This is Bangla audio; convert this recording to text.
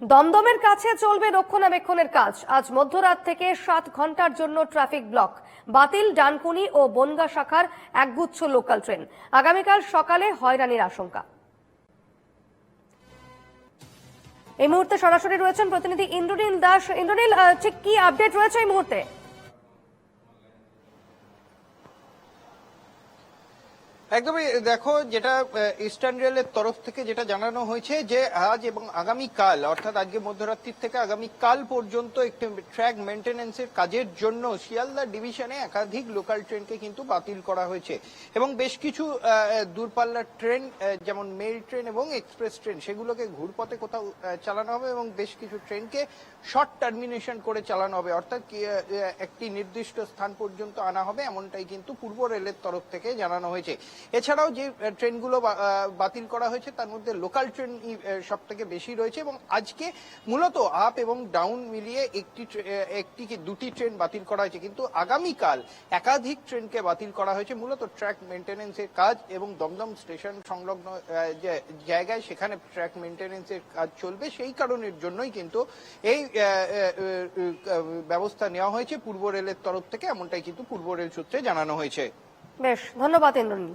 দমদমের কাছে চলবে রক্ষণাবেক্ষণের কাজ। আজ মধ্যরাত থেকে সাত ঘণ্টার জন্য ট্রাফিক ব্লক। বাতিল ডানকুনি ও বনগা শাখার একগুচ্ছ লোকাল ট্রেন। আগামীকাল সকালে হয়রানির আশঙ্কা। এই মুহূর্তে সরাসরি রয়েছেন প্রতিনিধি ইন্দ্রনীল দাস। ইন্দ্রনীল ঠিক কি আপডেট রয়েছে এই মুহূর্তে? একদমই, দেখো, যেটা ইস্টার্ন রেলের তরফ থেকে যেটা জানানো হয়েছে যে আজ এবং আগামী কাল অর্থাৎ আজকে মধ্যরাত্রির থেকে আগামী কাল পর্যন্ত একটি ট্র্যাক মেনটেন্যান্সের কাজের জন্য শিয়ালদা ডিভিশনে একাধিক লোকাল ট্রেনকে কিন্তু বাতিল করা হয়েছে। এবং বেশ কিছু দূরপাল্লার ট্রেন যেমন মেল ট্রেন এবং এক্সপ্রেস ট্রেন সেগুলোকে ঘুরপথে কোথাও চালানো হবে এবং বেশ কিছু ট্রেনকে শর্ট টার্মিনেশন করে চালানো হবে। অর্থাৎ একটি নির্দিষ্ট স্থান পর্যন্ত আনা হবে, এমনটাই কিন্তু পূর্ব রেলের তরফ থেকে জানানো হয়েছে। এছাড়াও যে ট্রেনগুলো বাতিল করা হয়েছে, তার মধ্যে লোকাল ট্রেন সব থেকে বেশি রয়েছে এবং আজকে মূলত আপ এবং ডাউন মিলিয়ে একটি একটি কি দুটি ট্রেন বাতিল করা হয়েছে। কিন্তু আগামীকাল একাধিক ট্রেনকে বাতিল করা হয়েছে, মূলত ট্র্যাক মেনটেন্যান্সের কাজ এবং দমদম স্টেশন সংলগ্ন জায়গায় সেখানে ট্র্যাক মেনটেন্যান্সের কাজ চলবে। সেই কারণের জন্যই কিন্তু এই ব্যবস্থা নেওয়া হয়েছে। পূর্ব রেলের তরফ থেকে এমনটাই কিন্তু পূর্ব রেল সূত্রে জানানো হয়েছে। বেশ, ধন্যবাদ, ইন্দ্রনীল।